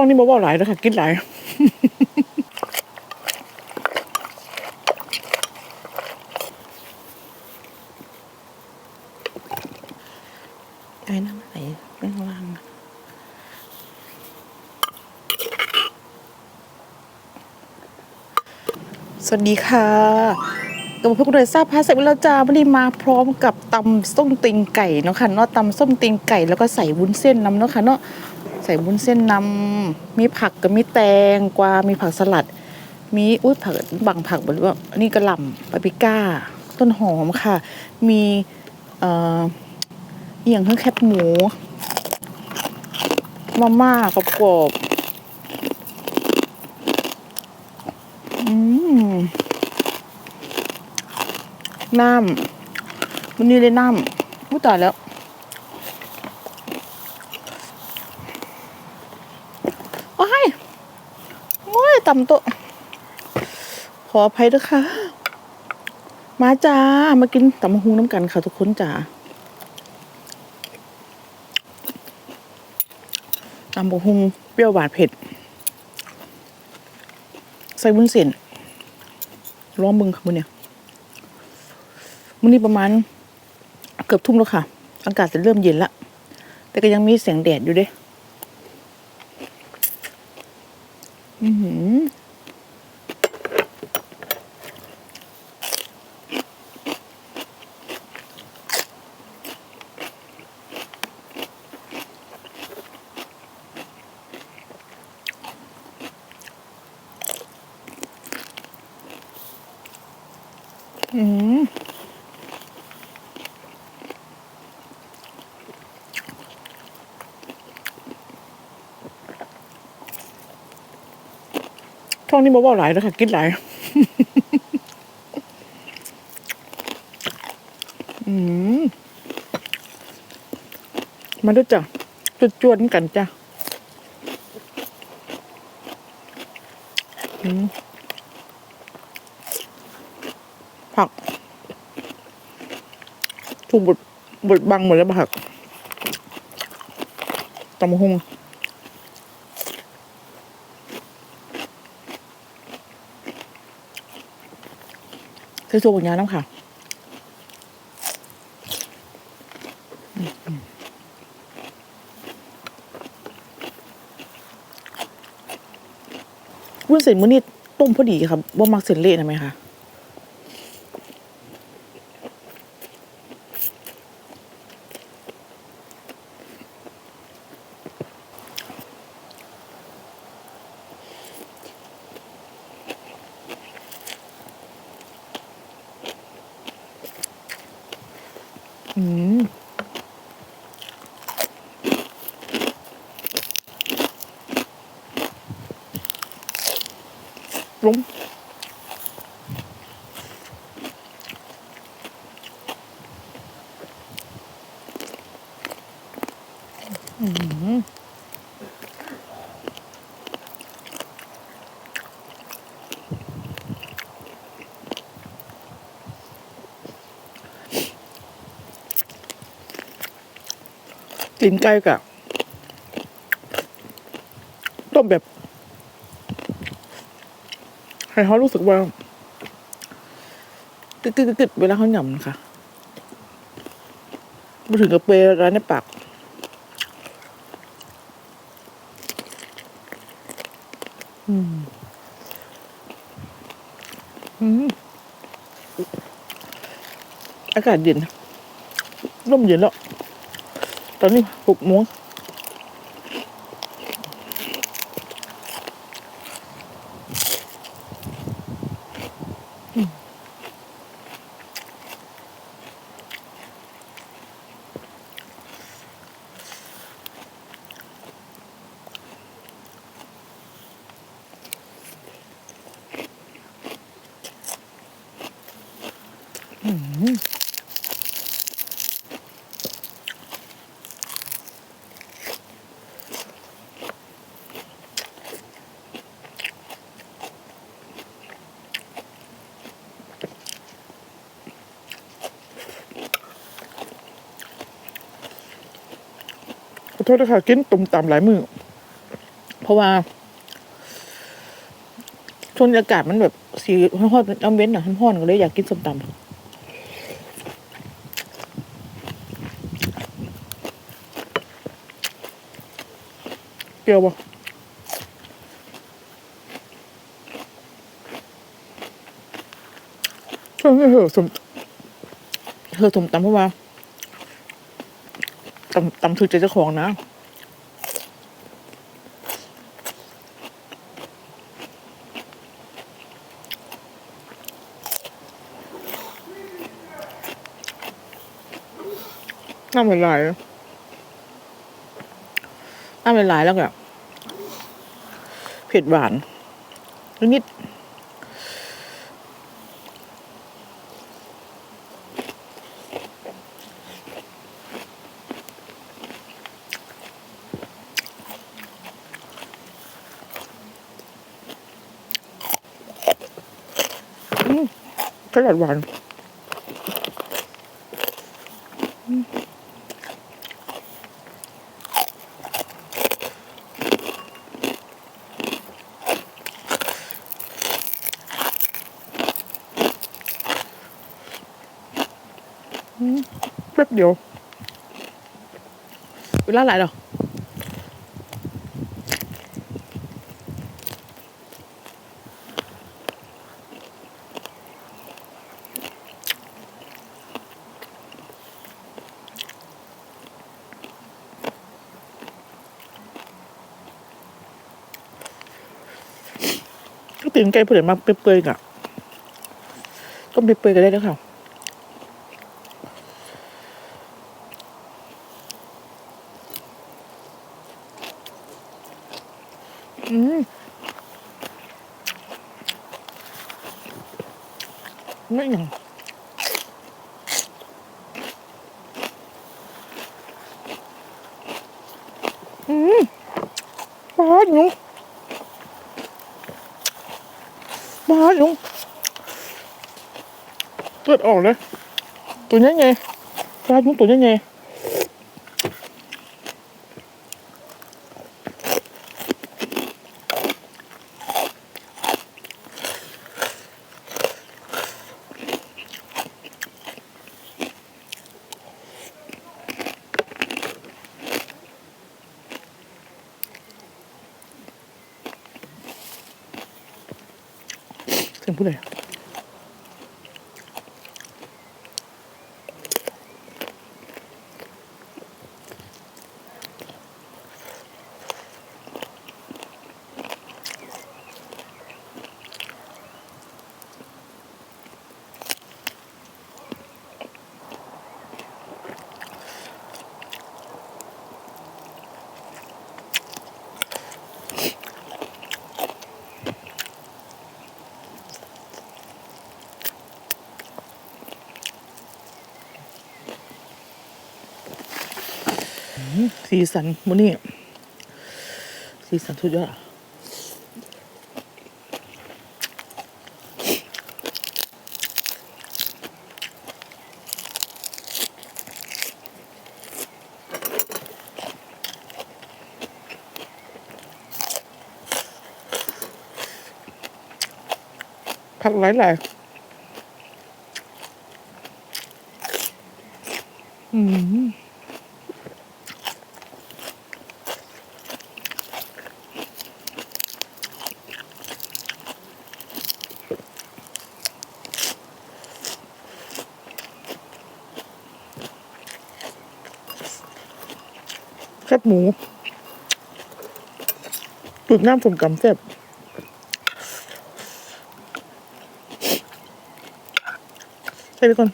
ช่องนี้บอกว่าหลายแล้วค่ะกินหลายไอ้น้ำไหลไปข้างล่างสวัสดีค่ะกับพวกเราทราบพาเสร็จแล้วจ้าวันนี้มาพร้อมกับตำส้มติงไก่เนาะค่ะเนาะตำส้มติงไก่แล้วก็ใส่วุ้นเส้นน้ำเนาะค่ะเนาะ ส่วุ้นเส้นนำมีผักกับมีแตงกวามีผักสลัด มีอุ้ยผักบางผักหรือว่านนี้กระหล่ำปาปริก้า ต้นหอมค่ะ มีเอ่ออหย่างทั้งแคบหมูมาม่ากรอบๆอืมน้ำวันนี้เลยน้ำผู้ตายแล้วโอ้ยโอ้ย ต่ำโตะขออภัยด้วยค่ะ มาจ้า มากินตำบักฮูน้ำกันค่ะทุกคนจ้าตำบักหุ่งเปรี้ยวหวานเผ็ด ใส่วุ้นเส้นร้องมึงค่ะมื้อเนี่ยมื้อนี้ประมาณ เกือบทุ่มแล้วค่ะ อากาศจะเริ่มเย็นละ แต่ก็ยังมีเสียงแดดอยู่เด้ อื ช่องนี้บอกว่าหลายแล้วค่ะกินหลายมาด้วยจ้ะจุดจวนกันจ้ะผัก ถูกบดบดบังหมดแล้วผักตำหง ใส่โซ่กับยาน้ำค่ะวุ้นเส้นมื้อนี้ต้มพอดีครับว่ามักเส้นเละนะไหมคะ อืมล้มอืม กินใกล้กับต้มแบบ ให้เขารู้สึกว่ากึดกึดกึดกึดเวลาเขาหย่ำนะคะมาถึงกับเปรร้านในปากอืมอืมอากาศเย็นร่มเย็นแล้ว ตอนนี้หกโมง โทษนะคะกินตุ่มตามหลายมือเพราะว่าช่วงอากาศมันแบบสีร้อนๆน้ำเว้นอะร้อนๆก็เลยอยากกินส้มตำเปรี้ยวปะช่วงนี้เหอสมเหอสมตำเพราะว่า ตำตำถูกใจเจ้าของนะน้ำหลายๆน้ำหลายๆแล้วก็เผ็ดหวานนิดอืม ขนาดหวาน แป๊บเดียว เวลาหลายดอ ก็ตื่นไก่เปื่อมาเปื่อยๆกะก็เปื่อยๆกันได้แล้วค่ะอืมไม่หยังอืมบ้าหนู มาลุงเลือดออกเลย ตัวนี้ไงบ้าลุงตัวนี้ไง เสีย สีสันมื้อนี้สีสันสุดยอดผักหลายหลายอืม แคบหมูตุดน้ำสมกำแซ่บใช่ไปก่อน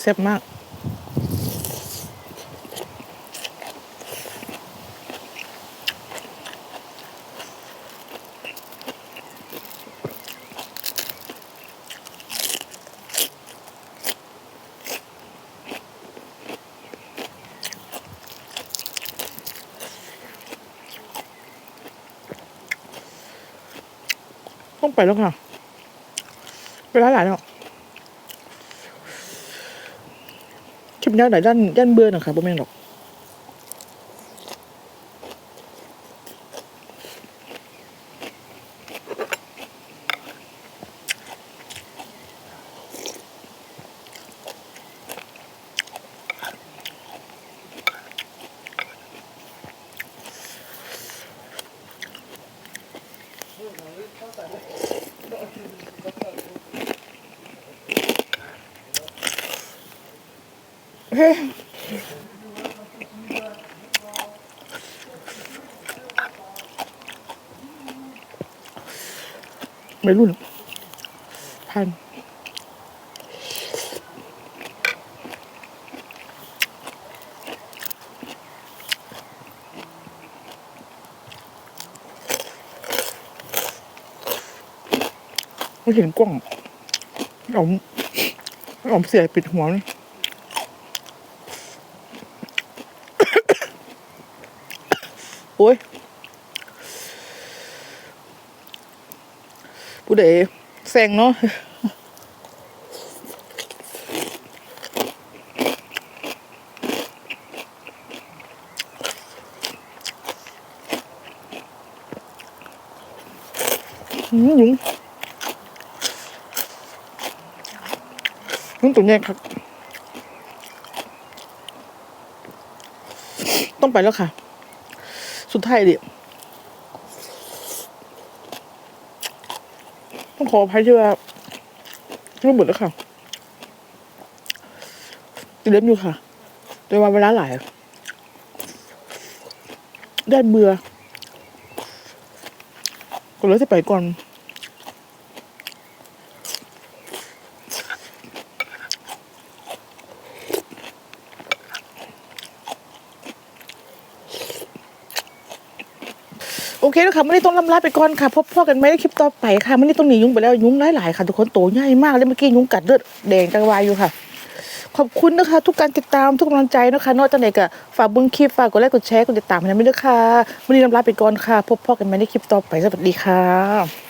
เซ็บมาก không phải đâu hả ไปแล้วค่ะเวลาหลายแล้วคลิปนี้หลายด้านด้านเบื่อหน่อยค่ะบ่แม่นหรอก ไม่รุ่นพันไม่เห็นกล้องอาเอาเสียปิดหัวเลย โอ้ยผู้ใดแซงเนาะหืมยุงยุงตัวแยกครับ ต้องไปแล้วค่ะ สุดท้ายดิต้องขออภัยที่ว่ารูปหมดแล้วค่ะติดเล็บอยู่ค่ะแต่ว่าเวลาหลายได้เบื่อก็เลยจะไปก่อน อเคแล้วค่ะไม่ได้ต้องลำลาไปก่อนค่ะพบพ่อกันไม่ได้คลิปต่อไปค่ะไม่ได้ต้องหนียุงไปแล้วยุงหลายๆค่ะทุกคนโตใหญ่มากเลยเมื่อกี้ยุงกัดเลือดแดงจังวายอยู่ค่ะ ขอบคุณนะคะ ทุกการติดตามทุกกำลังใจนะคะ นอกจากไหนก็ฝากเบิ้งคลิปฝากกดไลค์กดแชร์กดติดตามให้ด้วยค่ะไม่ได้ลำลาไปก่อนค่ะ พบพ่อกันไม่ได้คลิปต่อไปสวัสดีค่ะ